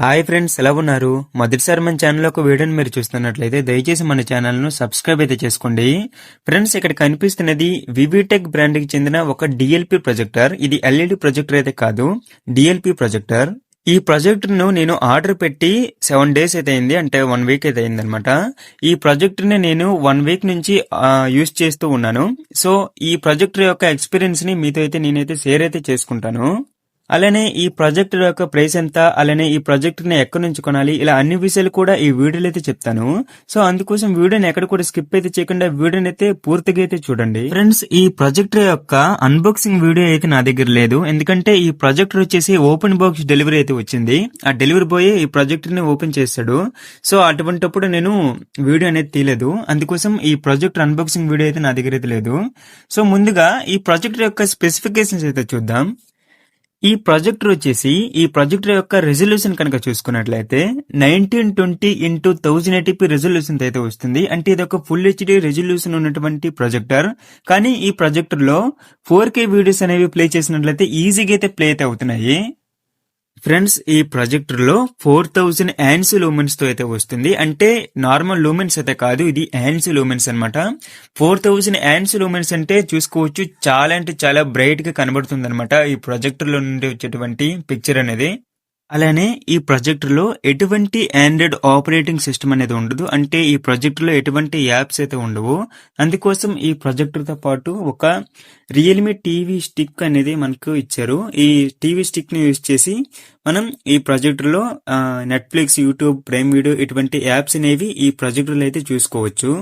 Hi friends ఎలా ఉన్నారు? మొదటిసారి మన ఛానల్ ఒక వీడియోని మీరు చూస్తున్నట్లయితే దయచేసి మన ఛానల్ను సబ్స్క్రైబ్ అయితే చేసుకోండి. ఫ్రెండ్స్ ఇక్కడ కనిపిస్తున్నది వివిటెక్ బ్రాండ్కి చెందిన ఒక డిఎల్పి ప్రొజెక్టర్ ఇది ఎల్ఈడి ప్రొజెక్టర్ అయితే కాదు డిఎల్పి ప్రొజెక్టర్ ఈ ప్రాజెక్ట్ను నేను ఆర్డర్ పెట్టి సెవెన్ డేస్ అయితే అయింది అంటే వన్ వీక్ అయితే అయింది అనమాట ఈ ప్రాజెక్ట్ని నేను వన్ వీక్ నుంచి యూజ్ చేస్తూ ఉన్నాను. సో ఈ ప్రాజెక్ట్ యొక్క ఎక్స్పీరియన్స్ని మీతో అయితే నేనైతే షేర్ అయితే చేసుకుంటాను. అలానే ఈ ప్రాజెక్ట్ యొక్క ప్రైస్ ఎంత? అలానే ఈ ప్రాజెక్ట్ని ఎక్కడి నుంచి కొనాలి? ఇలా అన్ని విషయాలు కూడా ఈ వీడియోలో అయితే చెప్తాను. సో అందుకోసం వీడియోని ఎక్కడ కూడా స్కిప్ అయితే చేయకుండా వీడియోని అయితే పూర్తిగా అయితే చూడండి. ఫ్రెండ్స్ ఈ ప్రాజెక్టర్ యొక్క అన్బాక్సింగ్ వీడియో అయితే నా దగ్గర లేదు. ఎందుకంటే ఈ ప్రాజెక్టర్ వచ్చేసి ఓపెన్ బాక్స్ డెలివరీ అయితే వచ్చింది. ఆ డెలివరీ బాయ్ ఈ ప్రాజెక్టర్ని ఓపెన్ చేస్తాడు. సో అటువంటిప్పుడు నేను వీడియో అనేది తీయలేదు. అందుకోసం ఈ ప్రాజెక్టర్ అన్బాక్సింగ్ వీడియో అయితే నా దగ్గర అయితే లేదు. సో ముందుగా ఈ ప్రాజెక్టర్ యొక్క స్పెసిఫికేషన్స్ అయితే చూద్దాం. ఈ ప్రాజెక్టర్ వచ్చేసి ఈ ప్రాజెక్టర్ యొక్క రెజల్యూషన్ కనుక చూసుకున్నట్లయితే nineteen twenty into thousand eighty p resolution అయితే వస్తుంది. అంటే ఇది ఒక ఫుల్ హెచ్డి రెజల్యూషన్ ఉన్నటువంటి ప్రొజెక్టర్ కానీ ఈ ప్రొజెక్టర్లో ఫోర్ కే వీడియోస్ అనేవి ప్లే చేసినట్లయితే ఈజీగా అయితే ప్లే అయితే అవుతున్నాయి. ఫ్రెండ్స్ ఈ ప్రాజెక్టర్లో ఫోర్ థౌజండ్ యాన్స్ లూమెన్స్తో అయితే వస్తుంది. అంటే నార్మల్ లూమెన్స్ అయితే కాదు ఇది యాన్స్ లూమెన్స్ అనమాట ఫోర్ థౌజండ్ యాన్స్ లూమెన్స్ అంటే చూసుకోవచ్చు చాలా అంటే చాలా బ్రైట్గా కనబడుతుంది అనమాట ఈ ప్రాజెక్టర్లో నుండి వచ్చేటువంటి పిక్చర్ అనేది. అలానే ఈ ప్రాజెక్టులో ఎటువంటి ఆండ్రాయిడ్ ఆపరేటింగ్ సిస్టమ్ అనేది ఉండదు. అంటే ఈ ప్రాజెక్టులో ఎటువంటి యాప్స్ అయితే ఉండవు. అందుకోసం ఈ ప్రాజెక్టుతో పాటు ఒక రియల్మీ టీవీ స్టిక్ అనేది మనకు ఇచ్చారు. ఈ టీవీ స్టిక్ని యూజ్ చేసి మనం ఈ ప్రాజెక్టులో నెట్ఫ్లిక్స్ యూట్యూబ్ ప్రైమ్ వీడియో ఇటువంటి యాప్స్ అనేవి ఈ ప్రాజెక్టులో అయితే చూసుకోవచ్చు.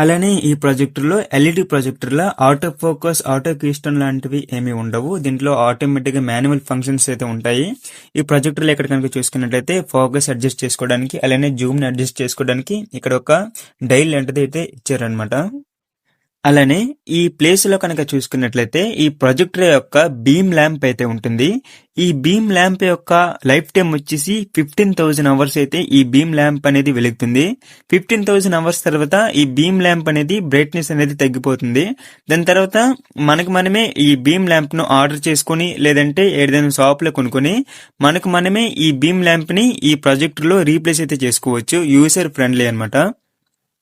అలానే ఈ ప్రాజెక్టర్లో LED projector auto focus auto keystone లాంటివి ఏమీ ఉండవు. దీంట్లో ఆటోమేటిక్గా మాన్యువల్ ఫంక్షన్స్ అయితే ఉంటాయి. ఈ ప్రాజెక్టర్లో ఇక్కడ కనుక చూసుకున్నట్లయితే ఫోకస్ అడ్జస్ట్ చేసుకోవడానికి అలానే జూమ్ని అడ్జస్ట్ చేసుకోవడానికి ఇక్కడ ఒక డైల్ లాంటిది అయితే ఇచ్చారనమాట అలానే ఈ ప్లేస్లో కనుక చూసుకున్నట్లయితే ఈ ప్రొజెక్టర్ యొక్క బీమ్ ల్యాంప్ అయితే ఉంటుంది. ఈ బీమ్ ల్యాంప్ యొక్క లైఫ్ టైం వచ్చేసి ఫిఫ్టీన్ థౌజండ్ అవర్స్ అయితే ఈ బీమ్ ల్యాంప్ అనేది వెలుగుతుంది. ఫిఫ్టీన్ థౌసండ్ అవర్స్ తర్వాత ఈ బీమ్ ల్యాంప్ అనేది బ్రైట్నెస్ అనేది తగ్గిపోతుంది. దాని తర్వాత మనకు మనమే ఈ బీమ్ ల్యాంప్ను ఆర్డర్ చేసుకుని లేదంటే ఏదైనా షాప్లో కొనుక్కొని మనకు మనమే ఈ బీమ్ ల్యాంప్ని ఈ ప్రాజెక్టర్లో రీప్లేస్ అయితే చేసుకోవచ్చు. యూసర్ ఫ్రెండ్లీ అనమాట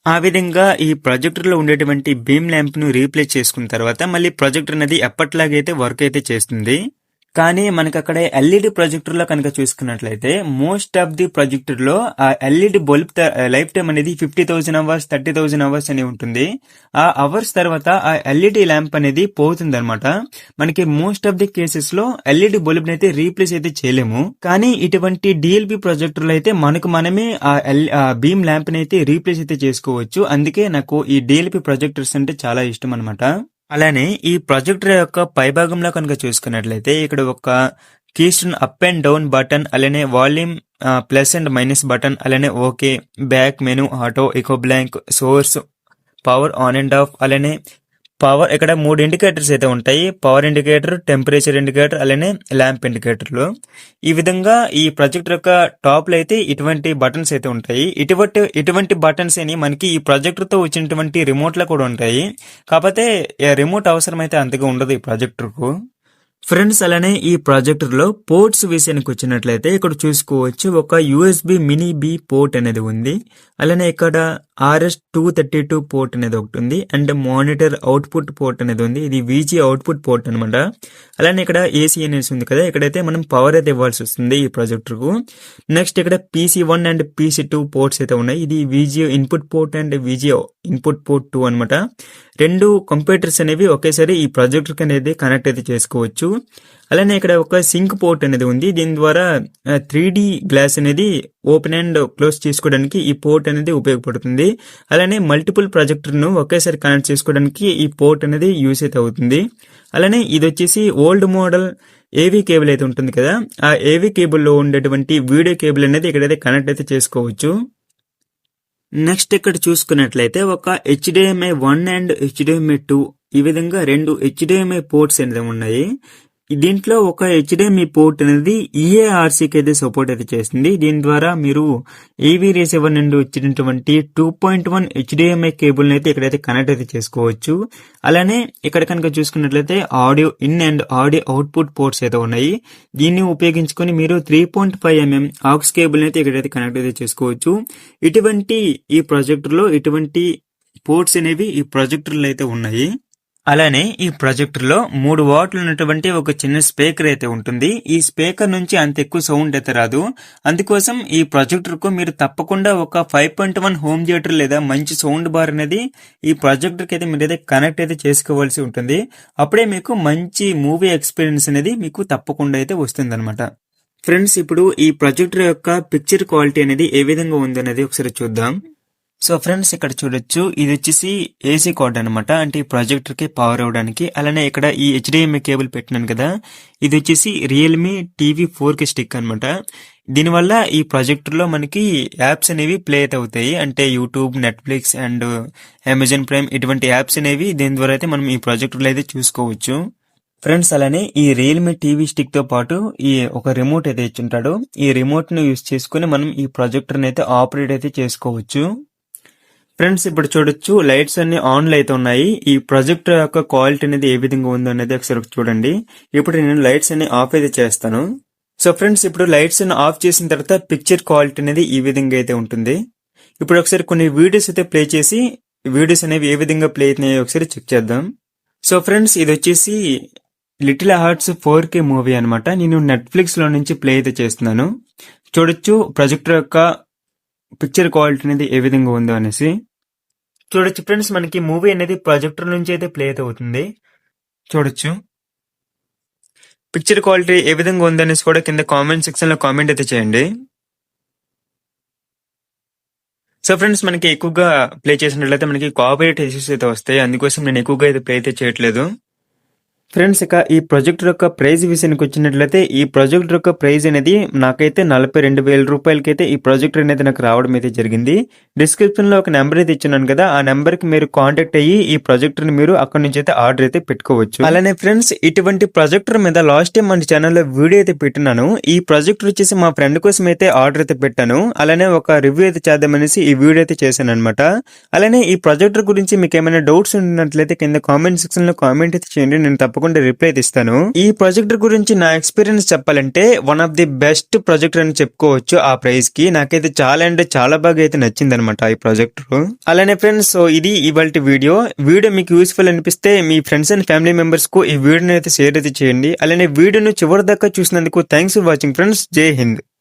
ఆ విధంగా ఈ ప్రొజెక్టర్లో ఉండేటువంటి బీమ్ ల్యాంప్ను రీప్లేస్ చేసుకున్న తర్వాత మళ్ళీ ప్రొజెక్టర్ అనేది ఎప్పట్లాగైతే వర్క్ అయితే చేస్తుంది కానీ మనకి అక్కడ ఎల్ఈడి ప్రొజెక్టర్లో కనుక చూసుకున్నట్లయితే మోస్ట్ ఆఫ్ ది ప్రొజెక్టర్లో ఆ ఎల్ఈడి బల్బ్ లైఫ్ టైం అనేది fifty thousand hours thirty thousand hours అని ఉంటుంది. ఆ అవర్స్ తర్వాత ఆ ఎల్ఈడి ల్యాంప్ అనేది పోతుంది అనమాట మనకి మోస్ట్ ఆఫ్ ది కేసెస్లో ఎల్ఈడి బల్బ్ అయితే రీప్లేస్ అయితే చేయలేము. కానీ ఇటువంటి డిఎల్పి ప్రొజెక్టర్ అయితే మనకు మనమే ఆ ఎల్ బీమ్ ల్యాంప్ అయితే రీప్లేస్ అయితే చేసుకోవచ్చు. అందుకే నాకు ఈ డిఎల్పి ప్రొజెక్టర్స్ అంటే చాలా ఇష్టం అనమాట అలానే ఈ ప్రొజెక్టర్ యొక్క పైభాగంలో కనుక చూసుకున్నట్లయితే ఇక్కడ ఒక keystone up and down button అలానే volume plus and minus button అలానే okay back menu auto eco blank source power on and off అలానే పవర్ ఇక్కడ మూడు ఇండికేటర్స్ అయితే ఉంటాయి. పవర్ ఇండికేటర్ టెంపరేచర్ ఇండికేటర్ అలానే ల్యాంప్ ఇండికేటర్లు ఈ విధంగా ఈ ప్రాజెక్ట్ యొక్క టాప్లో అయితే ఇటువంటి బటన్స్ అయితే ఉంటాయి. ఇటువంటి ఇటువంటి బటన్స్ అని మనకి ఈ ప్రాజెక్టర్తో వచ్చినటువంటి రిమోట్లో కూడా ఉంటాయి. కాకపోతే రిమోట్ అవసరం అయితే అంతగా ఉండదు ఈ ప్రాజెక్టర్కు ఫ్రెండ్స్ అలానే ఈ ప్రాజెక్టర్లో పోర్ట్స్ విషయానికి వచ్చినట్లయితే ఇక్కడ చూసుకోవచ్చు. ఒక యూఎస్బి మినీ బి పోర్ట్ అనేది ఉంది. అలానే ఇక్కడ RS two thirty two port అనేది ఒకటి ఉంది. అండ్ మానిటర్ అవుట్పుట్ పోర్ట్ అనేది ఉంది. ఇది వీజీ అవుట్పుట్ పోర్ట్ అనమాట అలానే ఇక్కడ ఏసీ అనేసి ఉంది కదా. ఇక్కడైతే మనం పవర్ అయితే ఇవ్వాల్సి వస్తుంది ఈ ప్రాజెక్టర్కు. నెక్స్ట్ ఇక్కడ PC one and PC two ports అయితే ఉన్నాయి. ఇది VG input port and VG input port two అనమాట రెండు కంప్యూటర్స్ అనేవి ఒకేసారి ఈ ప్రాజెక్టర్ అనేది కనెక్ట్ అయితే చేసుకోవచ్చు. అలానే ఇక్కడ ఒక సింక్ పోర్ట్ అనేది ఉంది. దీని ద్వారా త్రీ గ్లాస్ అనేది ఓపెన్ అండ్ క్లోజ్ చేసుకోవడానికి ఈ పోర్ట్ అనేది ఉపయోగపడుతుంది. అలానే మల్టిపుల్ ప్రాజెక్టర్ను ఒకేసారి కనెక్ట్ చేసుకోవడానికి ఈ పోర్ట్ అనేది యూస్ అయితే అవుతుంది. అలానే ఇది వచ్చేసి ఓల్డ్ మోడల్ ఏవీ కేబుల్ అయితే ఉంటుంది కదా. ఆ ఏవీ కేబుల్లో ఉండేటువంటి వీడియో కేబుల్ అనేది ఇక్కడైతే కనెక్ట్ అయితే చేసుకోవచ్చు. నెక్స్ట్ ఇక్కడ చూసుకున్నట్లయితే ఒక HDMI one and HDMI two ఈ విధంగా రెండు హెచ్డిఎంఐ పోర్ట్స్ అనేది ఉన్నాయి. దీంట్లో ఒక హెచ్డిఎంఈ పోర్ట్ అనేది ఈఏఆర్సీకి అయితే సపోర్ట్ అయితే చేస్తుంది. దీని ద్వారా మీరు ఈవీ రిసీవర్ నుండి వచ్చినటువంటి two point one HDMI cable అయితే ఇక్కడైతే కనెక్ట్ అయితే చేసుకోవచ్చు. అలానే ఇక్కడ కనుక చూసుకున్నట్లయితే audio in and audio output ports అయితే ఉన్నాయి. దీన్ని ఉపయోగించుకొని మీరు three point five mm aux cable అయితే ఇక్కడైతే కనెక్ట్ అయితే చేసుకోవచ్చు. ఇటువంటి ఈ ప్రాజెక్టర్లో ఇటువంటి పోర్ట్స్ అనేవి ఈ ప్రాజెక్టర్లు అయితే ఉన్నాయి. అలానే ఈ ప్రాజెక్టర్లో మూడు వాట్లు ఉన్నటువంటి ఒక చిన్న స్పీకర్ అయితే ఉంటుంది. ఈ స్పీకర్ నుంచి అంత ఎక్కువ సౌండ్ అయితే రాదు. అందుకోసం ఈ ప్రాజెక్టర్కు మీరు తప్పకుండా ఒక five point one home theatre లేదా మంచి సౌండ్ బార్ అనేది ఈ ప్రాజెక్టర్కి అయితే మీరు అయితే కనెక్ట్ అయితే చేసుకోవాల్సి ఉంటుంది. అప్పుడే మీకు మంచి మూవీ ఎక్స్పీరియన్స్ అనేది మీకు తప్పకుండా అయితే వస్తుంది ఫ్రెండ్స్ ఇప్పుడు ఈ ప్రాజెక్టర్ యొక్క పిక్చర్ క్వాలిటీ అనేది ఏ విధంగా ఉందనేది ఒకసారి చూద్దాం. సో ఫ్రెండ్స్ ఇక్కడ చూడొచ్చు. ఇది వచ్చేసి ఏసీ కార్డ్ అనమాట అంటే ఈ ప్రాజెక్టర్కి పవర్ అవడానికి అలానే ఇక్కడ ఈ హెచ్డిఎంఐ కేబుల్ పెట్టినాను కదా. ఇది వచ్చేసి రియల్మీ టీవీ ఫోర్కి స్టిక్ అనమాట దీనివల్ల ఈ ప్రాజెక్టర్లో మనకి యాప్స్ అనేవి ప్లే అవుతాయి. అంటే YouTube Netflix and Amazon Prime ఇటువంటి యాప్స్ అనేవి దీని ద్వారా అయితే మనం ఈ ప్రాజెక్టర్లో అయితే చూసుకోవచ్చు. ఫ్రెండ్స్ అలానే ఈ రియల్మీ టీవీ స్టిక్తో పాటు ఈ ఒక రిమోట్ అయితే ఇచ్చుంటాడు ఈ రిమోట్ను యూస్ చేసుకుని మనం ఈ ప్రాజెక్టర్ అయితే ఆపరేట్ అయితే చేసుకోవచ్చు. ఫ్రెండ్స్ ఇప్పుడు చూడొచ్చు లైట్స్ అన్ని ఆన్లో అయితే ఉన్నాయి. ఈ ప్రొజెక్టర్ యొక్క క్వాలిటీ అనేది ఏ విధంగా ఉందో అనేది ఒకసారి చూడండి. ఇప్పుడు నేను లైట్స్ అన్ని ఆఫ్ అయితే చేస్తాను. సో ఫ్రెండ్స్ ఇప్పుడు లైట్స్ అన్ని ఆఫ్ చేసిన తర్వాత పిక్చర్ క్వాలిటీ అనేది ఈ విధంగా అయితే ఉంటుంది. ఇప్పుడు ఒకసారి కొన్ని వీడియోస్ అయితే ప్లే చేసి వీడియోస్ అనేవి ఏ విధంగా ప్లే అవుతున్నాయో ఒకసారి చెక్ చేద్దాం. సో ఫ్రెండ్స్ ఇది వచ్చేసి little hearts four K movie అనమాట నేను నెట్ఫ్లిక్స్లో నుంచి ప్లే అయితే చేస్తున్నాను. చూడొచ్చు ప్రొజెక్టర్ యొక్క పిక్చర్ క్వాలిటీ అనేది ఏ విధంగా ఉందో అనేసి. చూడొచ్చు ఫ్రెండ్స్ మనకి మూవీ అనేది ప్రొజెక్టర్ నుంచి అయితే ప్లే అయితే అవుతుంది. చూడొచ్చు. పిక్చర్ క్వాలిటీ ఏ విధంగా ఉందనేసి కూడా కింద కామెంట్ సెక్షన్లో కామెంట్ అయితే చేయండి. సో ఫ్రెండ్స్ మనకి ఎక్కువగా ప్లే చేసినట్లయితే మనకి కాపరేట్ ఇష్యూస్ అయితే వస్తాయి. అందుకోసం నేను ఎక్కువగా అయితే ప్లే అయితే చేయట్లేదు. ఫ్రెండ్స్ ఇక ఈ ప్రాజెక్ట్ యొక్క ప్రైజ్ విషయానికి వచ్చినట్లయితే ఈ ప్రాజెక్టర్ యొక్క ప్రైజ్ అనేది నాకైతే నలభై రెండు వేల రూపాయలకైతే ఈ ప్రాజెక్టర్ అనేది నాకు రావడం అయితే జరిగింది. డిస్క్రిప్షన్లో ఒక నెంబర్ అయితే ఇచ్చినాను కదా ఆ నెంబర్కి మీరు కాంటాక్ట్ అయ్యి ఈ ప్రాజెక్టర్ని మీరు అక్కడ నుంచి అయితే ఆర్డర్ అయితే పెట్టుకోవచ్చు. అలానే ఫ్రెండ్స్ ఇటువంటి ప్రాజెక్టర్ మీద లాస్ట్ టైం మన ఛానల్లో వీడియో అయితే పెట్టినాను. ఈ ప్రాజెక్టర్ వచ్చేసి మా ఫ్రెండ్ కోసం అయితే ఆర్డర్ అయితే పెట్టాను. అలానే ఒక రివ్యూ అయితే చేద్దామనేసి ఈ వీడియో అయితే చేశాను అనమాట అలానే ఈ ప్రాజెక్టర్ గురించి మీకు ఏమైనా డౌట్స్ ఉన్నట్లయితే కింద కామెంట్ సెక్షన్లో కామెంట్ అయితే చేయండి. నేను తప్పకుండా రిప్లై ఇస్తాను ఈ ప్రాజెక్టర్ గురించి నా ఎక్స్పీరియన్స్ చెప్పాలంటే one of the best projector అని చెప్పుకోవచ్చు ఆ ప్రైస్కి. నాకైతే చాలా అంటే చాలా బాగా అయితే నచ్చింది అనమాట ఈ ప్రాజెక్టర్ అలానే ఫ్రెండ్స్ సో ఇది ఇవాళ వీడియో వీడియో మీకు యూస్ఫుల్ అనిపిస్తే మీ ఫ్రెండ్స్ అండ్ ఫ్యామిలీ మెంబర్స్కు ఈ వీడియోని అయితే షేర్ అయితే చేయండి. అలానే వీడియోను చివరి దాకా చూసినందుకు థ్యాంక్స్ ఫర్ వాచింగ్ ఫ్రెండ్స్ జై హింద్